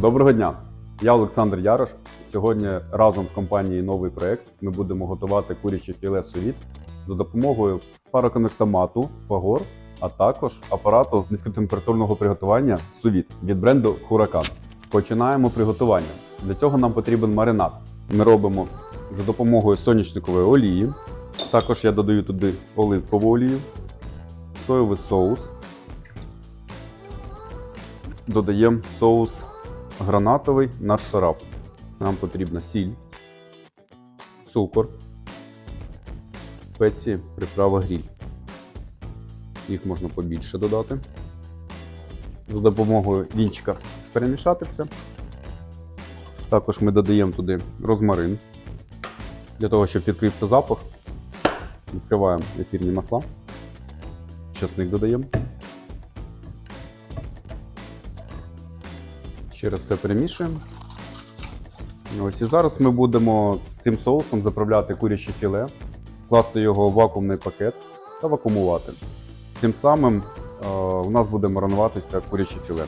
Доброго дня! Я Олександр Ярош. Сьогодні разом з компанією новий проект ми будемо готувати куряче філе сувіт за допомогою пароконвектомату Фагор, а також апарату низькотемпературного приготування сувіт від бренду Huracan. Починаємо приготування. Для цього нам потрібен маринад. Ми робимо за допомогою соняшникової олії. Також я додаю туди оливкову олію, соєвий соус. Додаємо соус гранатовий наш шарап. Нам потрібна сіль, цукор, спеції, приправа гріль. Їх можна побільше додати. За допомогою вінчика перемішати все. Також ми додаємо туди розмарин для того, щоб відкрився запах. Відкриваємо ефірні масла. Часник додаємо. Ще раз все перемішуємо. Ось і зараз ми будемо з цим соусом заправляти куряче філе, класти його в вакуумний пакет та вакуумувати. Тим самим е, у нас буде маринуватися куряче філе.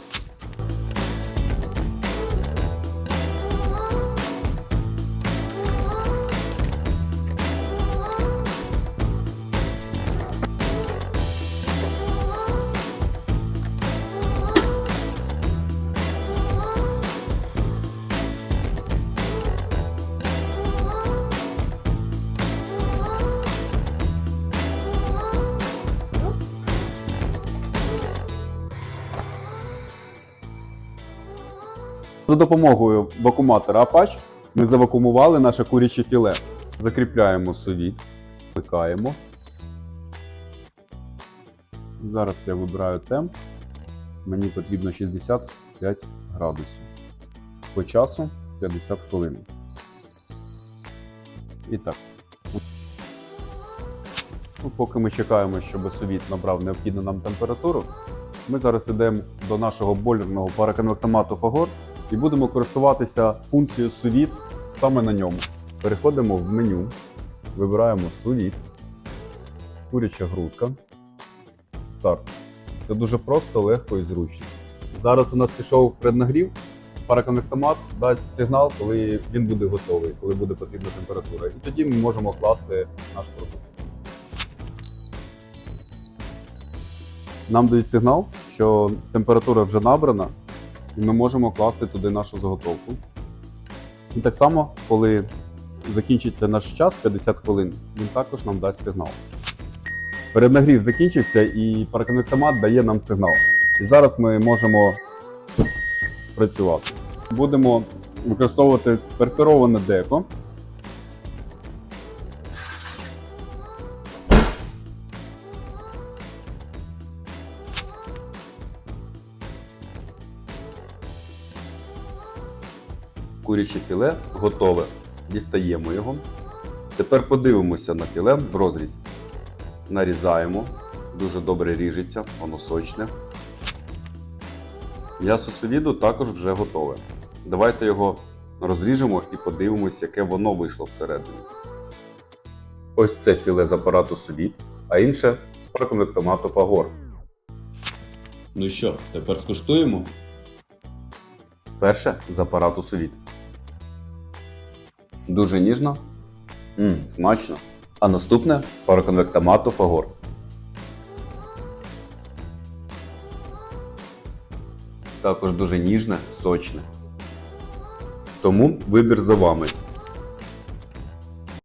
За допомогою вакууматора Apache ми завакуумували наше куряче філе. Закріпляємо совіт, вмикаємо. Зараз я вибираю темп. Мені потрібно 65 градусів. По часу 50 хвилин. І так. Ну, поки ми чекаємо, щоб совіт набрав необхідну нам температуру, ми зараз йдемо до нашого бойлерного параконвектомату Фагор і будемо користуватися функцією сувіт саме на ньому. Переходимо в меню, вибираємо сувіт, куряча грудка, старт. Це дуже просто, легко і зручно. Зараз у нас пішов преднагрів, параконвектомат дасть сигнал, коли він буде готовий, коли буде потрібна температура. І тоді ми можемо класти наш продукт. Нам дають сигнал, що температура вже набрана, і ми можемо класти туди нашу заготовку. І так само, коли закінчиться наш час 50 хвилин, він також нам дасть сигнал. Переднагрів закінчився і параконектомат дає нам сигнал. І зараз ми можемо працювати. Будемо використовувати перфороване деко. Куряче філе готове. Дістаємо його. Тепер подивимося на філе в розріз. Нарізаємо. Дуже добре ріжеться, воно сочне. М'ясо совіду також вже готове. Давайте його розріжемо і подивимось, яке воно вийшло всередині. Ось це філе з апарату совіт, а інше з парконвектомату Фагор. Ну що, тепер скуштуємо? Перше з апарату совіт. Дуже ніжно. Мм, смачно. А наступне пароконвектомату Фагор. Також дуже ніжне, сочне. Тому вибір за вами.